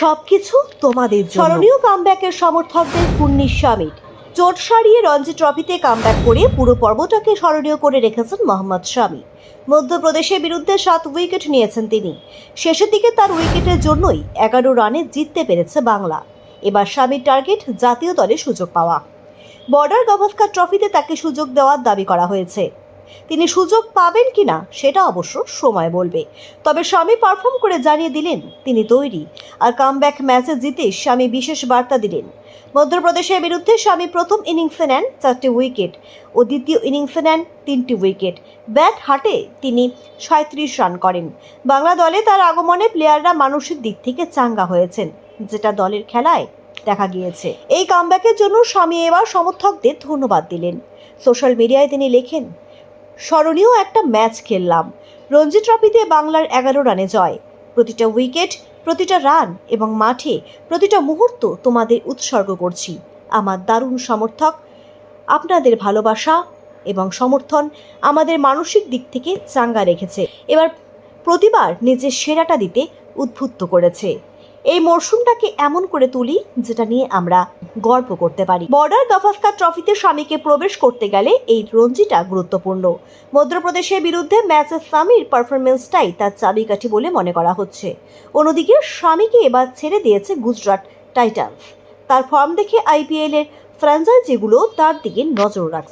সবকিছু তোমাদের স্মরণীয় কামব্যাকের সমর্থকদের কুন্নিশ সামিট চোট সারিয়ে রঞ্জি ট্রফিতে কামব্যাক করে পুরো পর্বটাকে স্মরণীয় করে রেখেছেন মোহাম্মদ শামি। মধ্যপ্রদেশের বিরুদ্ধে সাত উইকেট নিয়েছেন তিনি। শেষের দিকে তার উইকেটের জন্যই এগারো রানে জিততে পেরেছে বাংলা। এবার স্বামীর টার্গেট জাতীয় দলে সুযোগ পাওয়া। বর্ডার গাভাস্কার ট্রফিতে তাকে সুযোগ দেওয়ার দাবি করা হয়েছে। তিনি সুযোগ পাবেন কিনা সেটা অবশ্য সময় বলবে। তবে স্বামী পারফর্ম করে জানিয়ে দিলেন, তিনি তৈরি। আর কামব্যাক ম্যাচে জিতে স্বামী বিশেষ বার্তা দিলেন। মধ্যপ্রদেশের বিরুদ্ধে স্বামী প্রথম ইনিংসে নেন চারটি উইকেট ও দ্বিতীয় ইনিংসে নেন তিনটি উইকেট ব্যাট হাটে তিনি সাঁত্রিশ রান করেন। বাংলা দলে তার আগমনে প্লেয়াররা মানসিক দিক থেকে চাঙ্গা হয়েছেন, যেটা দলের খেলায় দেখা গিয়েছে। এই কামব্যাকের জন্য স্বামী এবার সমর্থকদের ধন্যবাদ দিলেন। সোশ্যাল মিডিয়ায় তিনি লেখেন স্মরণীয় একটা ম্যাচ খেললাম। রঞ্জি ট্রফিতে বাংলার এগারো রানে জয়। প্রতিটা উইকেট, প্রতিটা রান এবং মাঠে প্রতিটা মুহূর্ত তোমাদের উৎসর্গ করছি। আমার দারুণ সমর্থক, আপনাদের ভালোবাসা এবং সমর্থন আমাদের মানসিক দিক থেকে চাঙ্গা রেখেছে। এবার প্রতিবার নিজের সেরাটা দিতে উদ্বুদ্ধ করেছে। এই মরশুমটাকে এমন করে তুলি যেটা নিয়ে আমরা গর্ব করতে পারি। বর্ডার গাভাস্কার ট্রফিতে স্বামীকে প্রবেশ করতে গেলে এই রঞ্জিটা গুরুত্বপূর্ণ। মধ্যপ্রদেশের বিরুদ্ধে ম্যাচে স্বামীর পারফরমেন্সটাই তার চাবিকাঠি বলে মনে করা হচ্ছে। অন্যদিকে স্বামীকে এবার ছেড়ে দিয়েছে গুজরাট টাইটান্স। তার ফর্ম দেখে আইপিএল এর ফ্র্যাঞ্চাইজিগুলো তার দিকে নজর রাখছে।